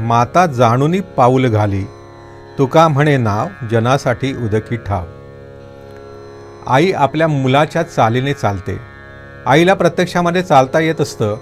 माता जाणूनी पाऊल घाली. तुका म्हणे नाव जनासाठी उदकी ठाव. आई आपल्या मुलाच्या चालीने चालते. आईला प्रत्यक्षामध्ये चालता येत असतं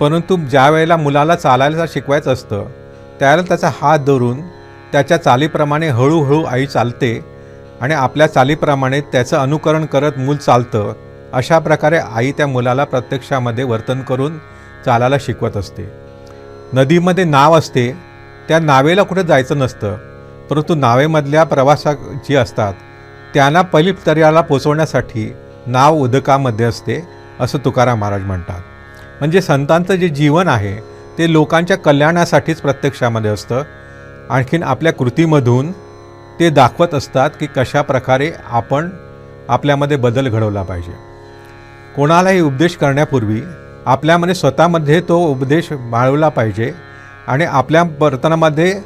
परंतु ज्या वेळेला मुलाला चालायला शिकवायचं असतं त्यावेळेला त्याचा हात धरून त्याच्या चालीप्रमाणे हळूहळू आई चालते आणि आपल्या चालीप्रमाणे त्याचं अनुकरण करत मूल चालतं अशा प्रकारे आई त्या मुलाला प्रत्यक्षामध्ये वर्तन करून चालायला शिकवत असते. नदीमध्ये नाव असते त्या नावेला कुठे जायचं नसतं परंतु नावेमधल्या प्रवासा जी असतात त्यांना पहिली तर्याला पोचवण्यासाठी नाव उदकामध्ये असते असं तुकाराम महाराज म्हणतात. म्हणजे संतांचं जे जीवन आहे ते लोकांच्या कल्याणासाठीच प्रत्यक्षामध्ये असतं. आणखीन आपल्या कृतीमधून ते दाखवत असतात की कशा प्रकारे आपण आपल्यामध्ये बदल घडवला पाहिजे. कोणालाही उपदेश करण्यापूर्वी आपल्यामध्ये स्वतःमध्ये तो उपदेश बाळवला पाहिजे आणि आपल्या वर्तनामध्ये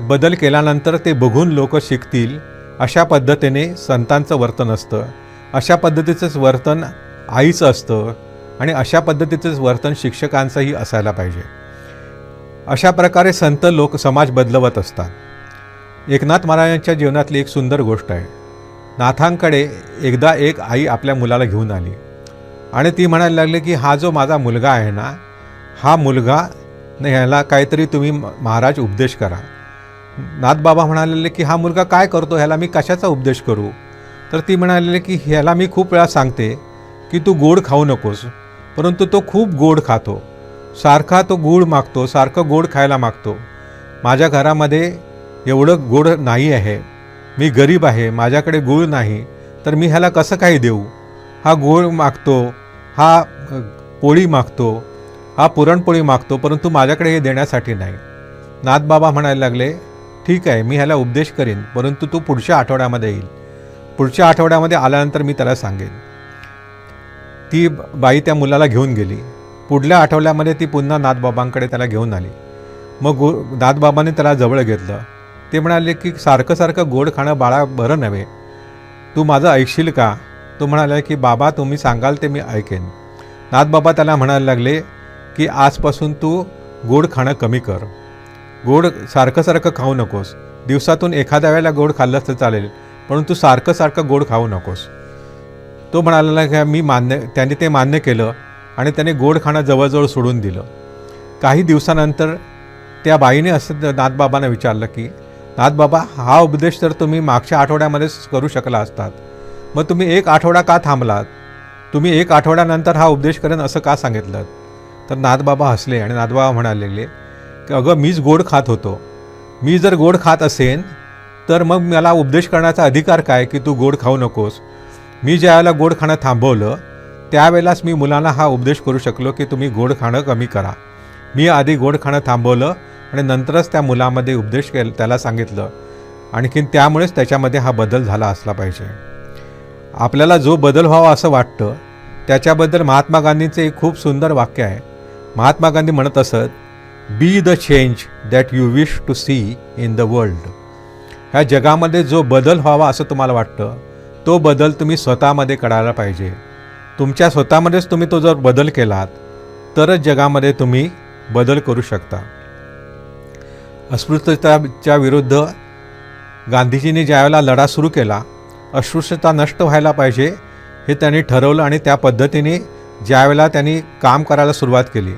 बदल केल्यानंतर ते बघून लोक शिकतील अशा पद्धतीने संतांचं वर्तन असतं. अशा पद्धतीचंच वर्तन आईचं असतं आणि अशा पद्धतीचंच वर्तन शिक्षकांचंही असायला पाहिजे. अशा प्रकारे संत लोक समाज बदलवत असतात. एकनाथ महाराजांच्या जीवनातली एक सुंदर गोष्ट आहे. नाथांकडे एकदा एक आई आपल्या मुलाला घेऊन आली. आणि ती म्हणायला लागली की हा जो माझा मुलगा आहे ना हा मुलगा न ह्याला काहीतरी तुम्ही महाराज उपदेश करा. नाथबाबा म्हणालेले की हा मुलगा काय करतो ह्याला मी कशाचा उपदेश करू? तर ती म्हणालेली की ह्याला मी खूप वेळा सांगते की तू गोड खाऊ नकोस परंतु तो खूप गोड खातो. सारखा तो गूळ मागतो सारखं गोड खायला मागतो. माझ्या घरामध्ये एवढं गोड नाही आहे. मी गरीब आहे माझ्याकडे गूळ नाही तर मी ह्याला कसं काही देऊ? हा गोड मागतो हा पोळी मागतो हा पुरणपोळी मागतो परंतु माझ्याकडे हे देण्यासाठी नाही. नाथबाबा म्हणायला लागले ठीक आहे मी ह्याला उपदेश करीन परंतु तू पुढच्या आठवड्यामध्ये येईल. पुढच्या आठवड्यामध्ये आल्यानंतर मी त्याला सांगेन. ती बाई त्या मुलाला घेऊन गेली. पुढल्या आठवड्यामध्ये ती पुन्हा नाथबाबांकडे त्याला घेऊन आली. मग गो नाथबाबांनी त्याला जवळ घेतलं. ते म्हणाले की सारखं सारखं गोड खाणं बाळा बरं नव्हे. तू माझं ऐकशील का? तो म्हणाला की बाबा तुम्ही सांगाल ते मी ऐकेन. नाथबाबा त्याला म्हणायला लागले की आजपासून तू गोड खाणं कमी कर. गोड सारखं सारखं खाऊ नकोस. दिवसातून एखाद्या वेळेला गोड खाल्लंच तर चालेल परंतु सारखं सारखं गोड खाऊ नकोस. तो म्हणाला की मी मान्य त्याने ते मान्य केलं आणि त्याने गोड खाणं जवळजवळ सोडून दिलं. काही दिवसानंतर त्या बाईने असं नाथबाबांना विचारलं की नाथबाबा हा उपदेश तर तुम्ही मागच्या आठवड्यामध्येच करू शकला असतात. मग तुम्ही एक आठवडा का थांबलात? तुम्ही एक आठवड्यानंतर हा उपदेश करेन असं का सांगितलं? तर नाथबाबा हसले आणि नाथबाबा म्हणालेले की अगं मीच गोड खात होतो. मी जर गोड खात असेन तर मग मला उपदेश करण्याचा अधिकार काय की तू गोड खाऊ नकोस? मी ज्यावेळेला गोड खाणं थांबवलं त्यावेळेलाच मी मुलांना हा उपदेश करू शकलो की तुम्ही गोड खाणं कमी करा. मी आधी गोड खाणं थांबवलं आणि नंतरच त्या मुलामध्ये उपदेश केला त्याला सांगितलं. आणखीन त्यामुळेच त्याच्यामध्ये हा बदल झाला असला पाहिजे. आपल्याला जो बदल व्हावा असं वाटतं त्याच्याबद्दल महात्मा गांधींचे एक खूप सुंदर वाक्य आहे. महात्मा गांधी म्हणत असत be the change that you wish to see in the world ह्या जगामध्ये जो बदल व्हावा असं तुम्हाला वाटतं तो बदल तुम्ही स्वतःमध्ये करायला पाहिजे. तुमच्या स्वतःमध्येच तुम्ही तो जर बदल केलात तरच जगामध्ये तुम्ही बदल करू शकता. अस्पृश्यताच्या विरुद्ध गांधीजींनी ज्यावेळेला लढा सुरू केला अस्पृश्यता नष्ट व्हायला पाहिजे हे त्यांनी ठरवलं आणि त्या पद्धतीने ज्यावेळेला त्यांनी काम करायला सुरुवात केली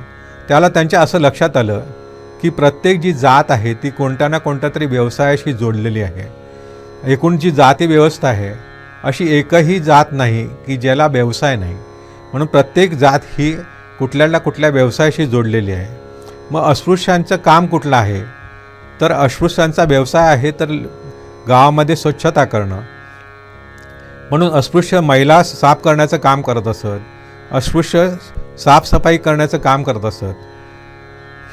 त्याला त्यांच्या असं लक्षात आलं की प्रत्येक जी जात आहे ती कोणत्या ना कोणत्या तरी व्यवसायाशी जोडलेली आहे. एकूण जी जाती व्यवस्था आहे अशी एकही जात नाही की ज्याला व्यवसाय नाही. म्हणून प्रत्येक जात ही कुठल्या ना कुठल्या व्यवसायाशी जोडलेली आहे. मग अस्पृश्यांचं काम कुठलं आहे? तर अस्पृश्यांचा व्यवसाय आहे तर गावामध्ये स्वच्छता करणं. म्हणून अस्पृश्य महिला साफ करण्याचं काम करत असत अस्पृश्य साफसफाई करण्याचं काम करत असत.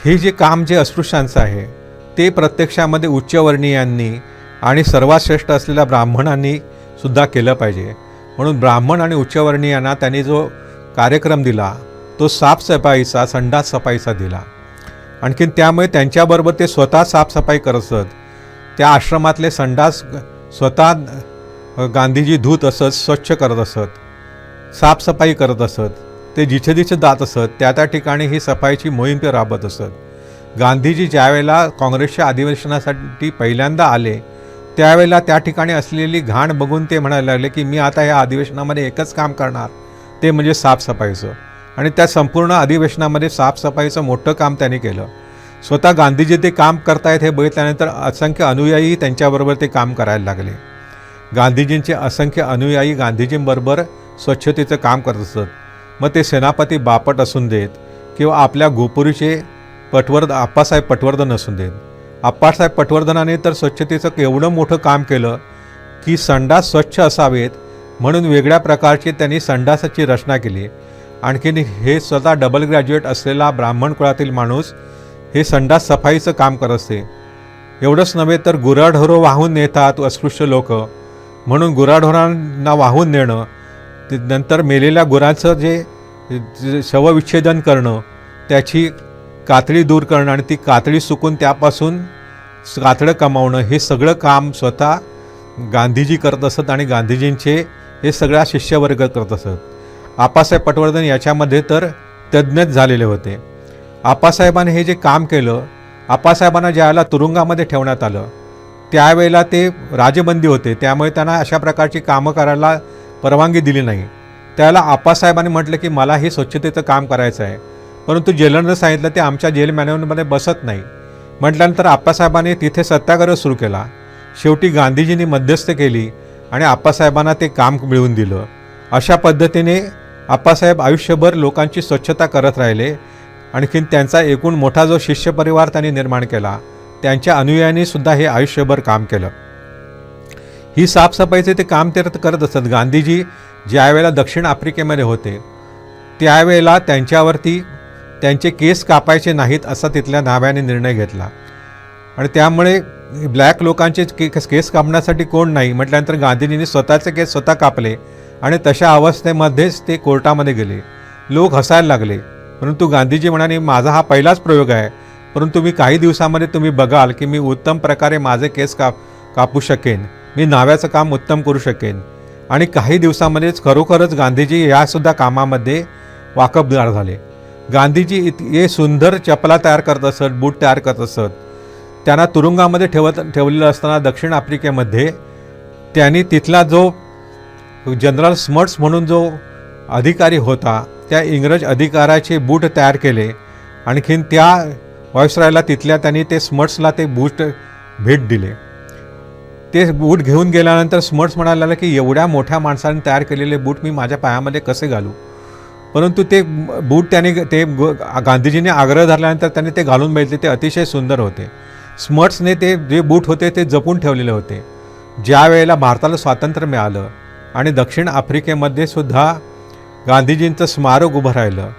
हे जे काम जे अस्पृश्यांचं आहे ते प्रत्यक्षामध्ये उच्चवर्णीयांनी आणि सर्वात श्रेष्ठ असलेल्या ब्राह्मणांनी सुद्धा केलं पाहिजे. म्हणून ब्राह्मण आणि उच्चवर्णीयांना त्यांनी जो कार्यक्रम दिला तो साफसफाईचा संडास सफाईचा दिला. आणखीन त्यामुळे त्यांच्याबरोबर ते स्वतः साफसफाई करत असत. त्या आश्रमातले संडास स्वतः गांधीजी धूत असत स्वच्छ करत असत साफसफाई करत असत ते जिथे जिथे जात असत त्या त्या ठिकाणी ही सफाईची मोहीम ते राबत असत. गांधीजी ज्यावेळेला काँग्रेसच्या अधिवेशनासाठी पहिल्यांदा आले त्यावेळेला त्या ठिकाणी असलेली घाण बघून ते म्हणायला लागले की मी आता या अधिवेशनामध्ये एकच काम करणार ते म्हणजे साफसफाईचं. आणि त्या संपूर्ण अधिवेशनामध्ये साफसफाईचं मोठं काम त्यांनी केलं. स्वतः गांधीजी ते काम करतायत हे बघितल्यानंतर असंख्य अनुयायी त्यांच्याबरोबर ते काम करायला लागले. गांधीजींचे असंख्य अनुयायी गांधीजींबरोबर स्वच्छतेचं काम करत असत. मग ते सेनापती बापट असून देत किंवा आपल्या गोपुरीचे पटवर्ध आप्पासाहेब पटवर्धन असून देत. आप्पासाहेब पटवर्धनाने तर स्वच्छतेचं एवढं मोठं काम केलं की संडास स्वच्छ असावेत म्हणून वेगळ्या प्रकारची त्यांनी संडासाची रचना केली. आणखीन हे स्वतः डबल ग्रॅज्युएट असलेला ब्राह्मण कुळातील माणूस हे संडास सफाईचं काम करत असते. एवढंच नव्हे तर गुराढोरं वाहून नेतात अस्पृश्य लोक. म्हणून गुराढोरांना वाहून नेणं ते नंतर मेलेल्या गुरांचं जे शवविच्छेदन करणं त्याची कातडी दूर करणं आणि ती कातडी सुकून त्यापासून कातडं कमावणं हे सगळं काम स्वतः गांधीजी करत असत आणि गांधीजींचे हे सगळा शिष्यवर्ग करत असत. आप्पासाहेब पटवर्धन याच्यामध्ये तर तज्ज्ञच झालेले होते. आप्पासाहेबांनी हे जे काम केलं आप्पासाहेबांना ज्याला तुरुंगामध्ये ठेवण्यात आलं त्यावेळेला ते राजबंदी होते. त्यामुळे त्यांना अशा प्रकारची कामं करायला परवानगी दिली नाही. त्याला आप्पासाहेबांनी म्हटलं की मला हे स्वच्छतेचं काम करायचं आहे. परंतु जेलरनं सांगितलं ते आमच्या जेल मॅनेजमेंटमध्ये बसत नाही. म्हटल्यानंतर आप्पासाहेबांनी तिथे सत्याग्रह सुरू केला. शेवटी गांधीजींनी मध्यस्थ केली आणि आप्पासाहेबांना ते काम मिळवून दिलं. अशा पद्धतीने आप्पासाहेब आयुष्यभर लोकांची स्वच्छता करत राहिले. आणखीन त्यांचा एकूण मोठा जो शिष्य परिवार त्यांनी निर्माण केला त्यांच्या अनुयायांनी सुद्धा हे आयुष्यभर काम केलं. ही साफसफाईचे ते काम ते करत असत. गांधीजी ज्यावेळेला दक्षिण आफ्रिकेमध्ये होते त्यावेळेला त्यांच्यावरती त्यांचे केस कापायचे नाहीत असा तिथल्या न्हाव्याने निर्णय घेतला. आणि त्यामुळे ब्लॅक लोकांचे केस केस कापण्यासाठी कोण नाही म्हटल्यानंतर गांधीजींनी स्वतःचे केस स्वतः कापले आणि तशा अवस्थेमध्येच ते कोर्टामध्ये गेले. लोक हसायला लागले. परंतु गांधीजी म्हणाले माझा हा पहिलाच प्रयोग आहे. परंतु मी काही दिवसामध्ये तुम्ही बघाल की मी उत्तम प्रकारे माझे केस काप कापू शकेन. मी नाव्याचं काम उत्तम करू शकेन. आणि काही दिवसामध्येच खरोखरच गांधीजी यासुद्धा कामामध्ये वाकबदार झाले. गांधीजी इतके सुंदर चपला तयार करत असत बूट तयार करत असत. त्यांना तुरुंगामध्ये ठेवत ठेवलेलं असताना दक्षिण आफ्रिकेमध्ये त्यांनी तिथला जो जनरल स्मर्ट्स म्हणून जो अधिकारी होता त्या इंग्रज अधिकाराचे बूट तयार केले. आणखीन त्या व्हॉइसरायला तिथल्या त्यांनी ते स्मर्ट्सला ते बूट भेट दिले. ते बूट घेऊन गेल्यानंतर स्मर्ट्स म्हणायला की एवढ्या मोठ्या माणसाने तयार केलेले बूट मी माझ्या पायामध्ये कसे घालू? परंतु ते बूट त्याने ते गांधीजीने आग्रह धरल्यानंतर त्यांनी ते घालून बघितले. ते अतिशय सुंदर होते. स्मर्ट्सने ते जे बूट होते ते जपून ठेवलेले होते. ज्या वेळेला भारताला स्वातंत्र्य मिळालं आणि दक्षिण आफ्रिकेमध्ये सुद्धा गांधीजींचं स्मारक उभं राहिलं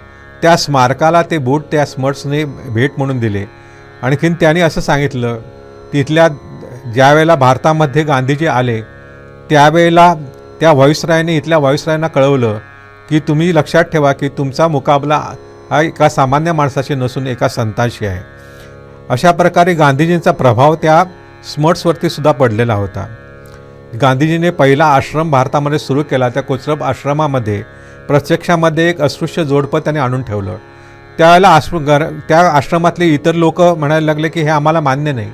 त्या स्मारकाला ते बूट त्या स्मर्ट्सने भेट म्हणून दिले. आणखीन त्यांनी असं सांगितलं तिथल्या ज्या वेळेला भारतामध्ये गांधीजी आले त्यावेळेला त्या व्हॉइसरायने इथल्या व्हॉइसरायांना कळवलं की तुम्ही लक्षात ठेवा की तुमचा मुकाबला हा एका सामान्य माणसाशी नसून एका संतांशी आहे. अशा प्रकारे गांधीजींचा प्रभाव त्या स्मर्ट्सवरती सुद्धा पडलेला होता. गांधीजीने पहिला आश्रम भारतामध्ये सुरू केला. त्या कोचरब आश्रमामध्ये प्रत्यक्षामध्ये एक अस्पृश्य जोडपं त्याने आणून ठेवलं. त्यावेळेला आश्र घर त्या आश्रमातले इतर लोक म्हणायला लागले की हे आम्हाला मान्य नाही.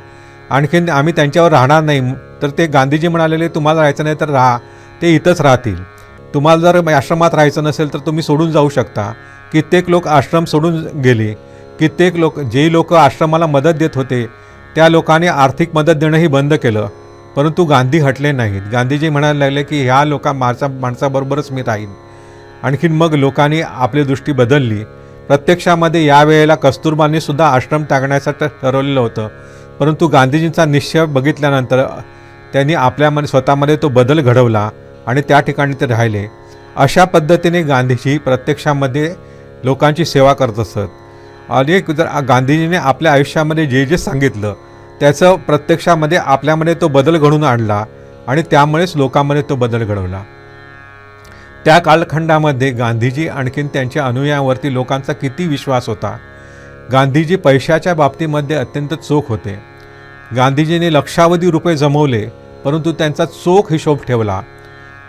आणखीन आम्ही त्यांच्यावर राहणार नाही. तर ते गांधीजी म्हणालेले तुम्हाला राहायचं नाही तर राहा. ते इथंच राहतील. तुम्हाला जर आश्रमात राहायचं नसेल तर तुम्ही सोडून जाऊ शकता. कित्येक लोक आश्रम सोडून गेले. कित्येक लोक जे लोक आश्रमाला मदत देत होते त्या लोकांनी आर्थिक मदत देणंही बंद केलं. परंतु गांधी हटले नाहीत. गांधीजी म्हणायला लागले की ह्या लोका माणसा माणसाबरोबरच मी राहीन. आणखीन मग लोकांनी आपली दृष्टी बदलली. प्रत्यक्षामध्ये यावेळेला कस्तुरबांनी सुद्धा आश्रम टाकण्याचं ठरवलेलं होतं. परंतु गांधीजींचा निश्चय बघितल्यानंतर त्यांनी आपल्यामध्ये स्वतःमध्ये तो बदल घडवला आणि त्या ठिकाणी ते राहिले. अशा पद्धतीने गांधीजी प्रत्यक्षामध्ये लोकांची सेवा करत असत. अनेक जर गांधीजीने आपल्या आयुष्यामध्ये जे जे सांगितलं त्याचं प्रत्यक्षामध्ये आपल्यामध्ये तो बदल घडून आणला आणि त्यामुळेच लोकांमध्ये तो बदल घडवला. त्या कालखंडामध्ये गांधीजी आणखीन त्यांच्या अनुयायांवरती लोकांचा किती विश्वास होता? गांधीजी पैशाच्या बाबतीमध्ये अत्यंत चोख होते. गांधीजीने लक्षावधी रुपये जमवले परंतु त्यांचा चोख हिशोब ठेवला.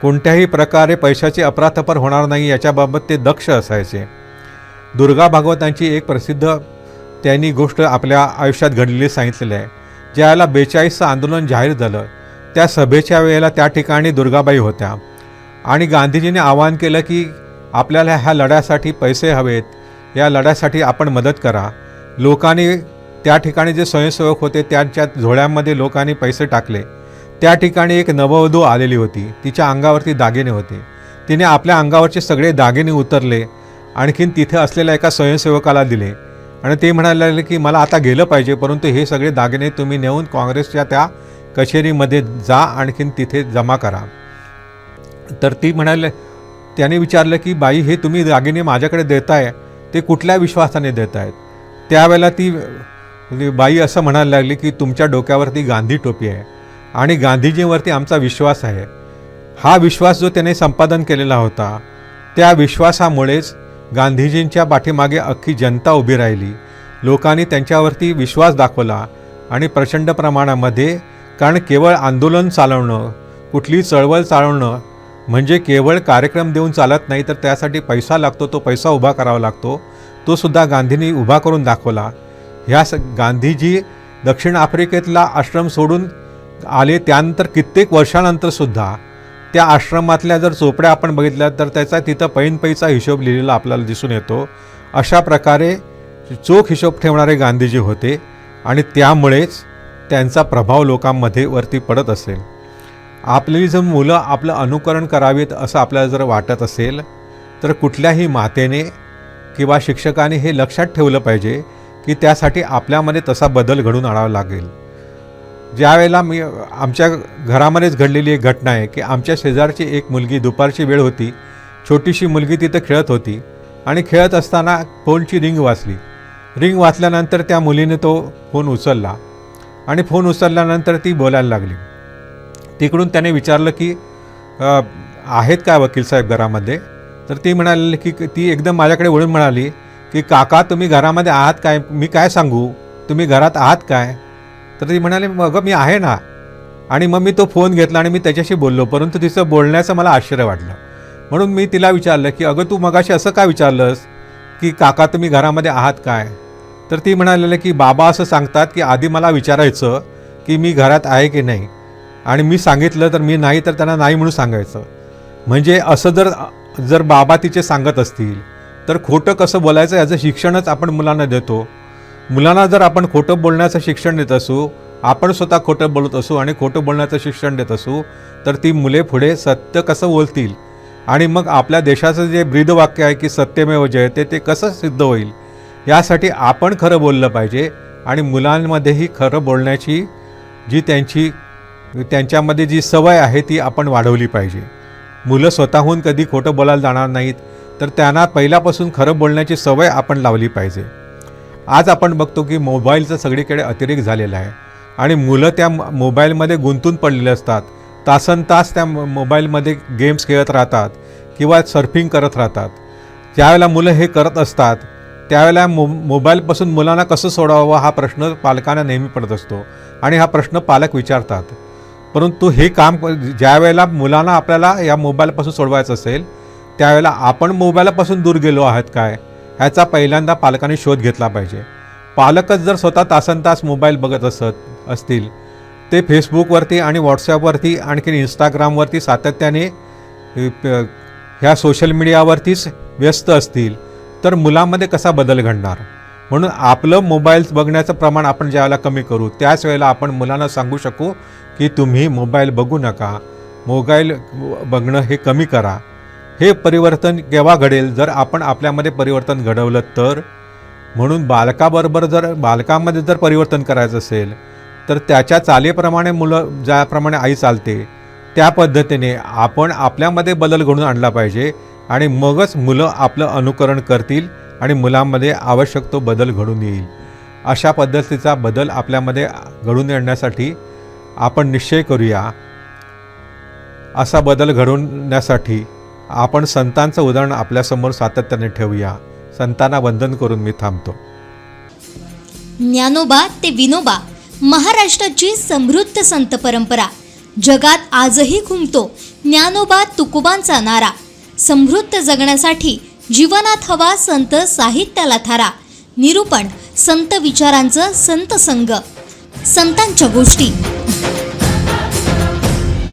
कोणत्याही प्रकारे पैशाची अपराथपर होणार नाही याच्याबाबत ते दक्ष असायचे. दुर्गा भागवतांची एक प्रसिद्ध त्यांनी गोष्ट आपल्या आयुष्यात घडलेली सांगितलेली आहे. ज्यावेळेला बेचाळीसचं आंदोलन जाहीर झालं त्या सभेच्या वेळेला त्या ठिकाणी दुर्गाबाई होत्या. आणि गांधीजीने आवाहन केलं की आपल्याला ह्या लढ्यासाठी पैसे हवेत या लढ्यासाठी आपण मदत करा. लोकांनी त्या ठिकाणी जे स्वयंसेवक होते त्यांच्या झोळ्यांमध्ये लोकांनी पैसे टाकले. त्या ठिकाणी एक नववधू आलेली होती. तिच्या अंगावरती दागिने होते. तिने आपल्या अंगावरचे सगळे दागिने उतरले. आणखीन तिथे असलेल्या एका स्वयंसेवकाला दिले. आणि ते म्हणाले की मला आता गेलं पाहिजे परंतु हे सगळे दागिने तुम्ही नेऊन काँग्रेसच्या त्या कचेरीमध्ये जा आणखीन तिथे जमा करा. तर ती म्हणाले त्याने विचारलं की बाई हे तुम्ही दागिने माझ्याकडे देताय ते कुठल्या विश्वासाने देत आहेत त्यावेळेला ती ती बाई असं म्हणायला लागली की तुमच्या डोक्यावरती गांधी टोपी आहे आणि गांधीजींवरती आमचा विश्वास आहे. हा विश्वास जो त्याने संपादन केलेला होता त्या विश्वासामुळेच गांधीजींच्या पाठीमागे अख्खी जनता उभी राहिली. लोकांनी त्यांच्यावरती विश्वास दाखवला आणि प्रचंड प्रमाणामध्ये कारण केवळ आंदोलन चालवणं कुठली चळवळ चालवणं म्हणजे केवळ कार्यक्रम देऊन चालत नाही तर त्यासाठी पैसा लागतो तो पैसा उभा करावा लागतो. तो सुद्धा गांधींनी उभा करून दाखवला. ह्या स गांधीजी दक्षिण आफ्रिकेतला आश्रम सोडून आले त्यानंतर कित्येक वर्षानंतरसुद्धा त्या आश्रमातल्या जर चोपड्या आपण बघितल्या तर त्याचा तिथं पैनपैचा हिशोब लिहिलेला आपल्याला दिसून येतो. अशा प्रकारे चोख हिशोब ठेवणारे गांधीजी होते आणि त्यामुळेच त्यांचा प्रभाव लोकांमध्ये वरती पडत असेल. आपली जर मुलं आपलं अनुकरण करावीत असं आपल्याला जर वाटत असेल तर कुठल्याही मातेने किंवा शिक्षकाने हे लक्षात ठेवलं पाहिजे की त्यासाठी आपल्यामध्ये तसा बदल घडून आणावा लागेल. ज्यावेळेला मी आमच्या घरामध्येच घडलेली एक घटना आहे की आमच्या शेजारची एक मुलगी दुपारची वेळ होती छोटीशी मुलगी तिथं खेळत होती आणि खेळत असताना फोनची रिंग वाचली रिंग वाचल्यानंतर त्या मुलीने तो फोन उचलला आणि फोन उचलल्यानंतर ती बोलायला लागली. तिकडून त्याने विचारलं की आहेत काय वकील साहेब घरामध्ये? तर ती म्हणाली की ती एकदम माझ्याकडे वळून म्हणाली की काका तुम्ही घरामध्ये आहात काय? मी काय सांगू? तुम्ही घरात आहात काय? तर ती म्हणाली मग मी आहे ना. आणि मग मी तो फोन घेतला आणि मी त्याच्याशी बोललो परंतु तिचं बोलण्याचं मला आश्चर्य वाटलं. म्हणून मी तिला विचारलं की अगं तू मगाशी असं का विचारलंस की काका तुम्ही घरामध्ये आहात काय? तर ती म्हणालेलं की बाबा असं सांगतात की आधी मला विचारायचं की मी घरात आहे की नाही? आणि मी सांगितलं तर मी नाही तर त्यांना नाही म्हणून सांगायचं. म्हणजे असं जर जर बाबा तिचे सांगत असतील तर खोटं कसं बोलायचं याचं शिक्षणच आपण मुलांना देतो. मुलांना जर आपण खोटं बोलण्याचं शिक्षण देत असू आपण स्वतः खोटं बोलत असू आणि खोटं बोलण्याचं शिक्षण देत असू तर ती मुले पुढे सत्य कसं बोलतील? आणि मग आपल्या देशाचं जे ब्रीदवाक्य आहे की सत्यमेव जयते ते कसं सिद्ध होईल? यासाठी आपण खरं बोललं पाहिजे आणि मुलांमध्येही खरं बोलण्याची जी त्यांची त्यांच्यामध्ये जी सवय आहे ती आपण वाढवली पाहिजे. मुलं स्वतःहून कधी खोटं बोलायला जाणार नाहीत तर त्यांना पहिल्यापासून खरं बोलण्याची सवय आपण लावली पाहिजे. आज आपण बघतो की मोबाईलचं सगळीकडे अतिरेक झालेला आहे आणि मुलं त्या मोबाईलमध्ये गुंतून पडलेले असतात. तासन तास त्या मो- मोबाईलमध्ये गेम्स खेळत राहतात किंवा सर्फिंग करत राहतात. ज्यावेळेला मुलं हे करत असतात त्यावेळेला मो मोबाईलपासून मुलांना कसं सोडावं हा प्रश्न पालकांना नेहमी पडत असतो आणि हा प्रश्न पालक विचारतात. परंतु हे काम ज्या वेळेला मुलांना आपल्याला या मोबाईलपासून सोडवायचं असेल त्यावेळेला आपण मोबाईलपासून दूर गेलो आहात काय? ह्याचा पहिल्यांदा पालकांनी शोध घेतला पाहिजे. पालकच जर स्वतः तासन तास मोबाईल बघत असत असतील ते फेसबुकवरती आणि व्हॉट्सॲपवरती आणखीन इंस्टाग्रामवरती सातत्याने ह्या सोशल मीडियावरतीच व्यस्त असतील तर मुलांमध्ये कसा बदल घडणार? म्हणून आपलं मोबाईल्स बघण्याचं प्रमाण आपण ज्यावेळेला कमी करू त्याच वेळेला आपण मुलांना सांगू शकू की तुम्ही मोबाईल बघू नका मोबाईल बघणं हे कमी करा. हे परिवर्तन केव्हा घडेल? जर आपण आपल्यामध्ये परिवर्तन घडवलं तर? म्हणून बालकाबरोबर जर बालकामध्ये जर परिवर्तन करायचं असेल तर त्याच्या चालीप्रमाणे मुलं ज्याप्रमाणे आई चालते त्या पद्धतीने आपण आपल्यामध्ये बदल घडून आणला पाहिजे आणि मगच मुलं आपलं अनुकरण करतील आणि मुलांमध्ये आवश्यक तो बदल घडून येईल. अशा पद्धतीचा बदल आपल्यामध्ये घडून येण्यासाठी आपण निश्चय करूया. असा बदल घडवण्यासाठी आपण संतांचं उदाहरण आपल्यासमोर सातत्याने ठेवूया. संतांना वंदन करून मी थांबतो. ज्ञानोबा ते विनोबा महाराष्ट्राची समृद्ध संत परंपरा. जगात आजही घुमतो ज्ञानोबा तुकोबांचा नारा. समृद्ध जगण्यासाठी जीवनात हवा संत साहित्याला थारा. निरूपण संत विचारांचं संत संग संतांच्या गोष्टी.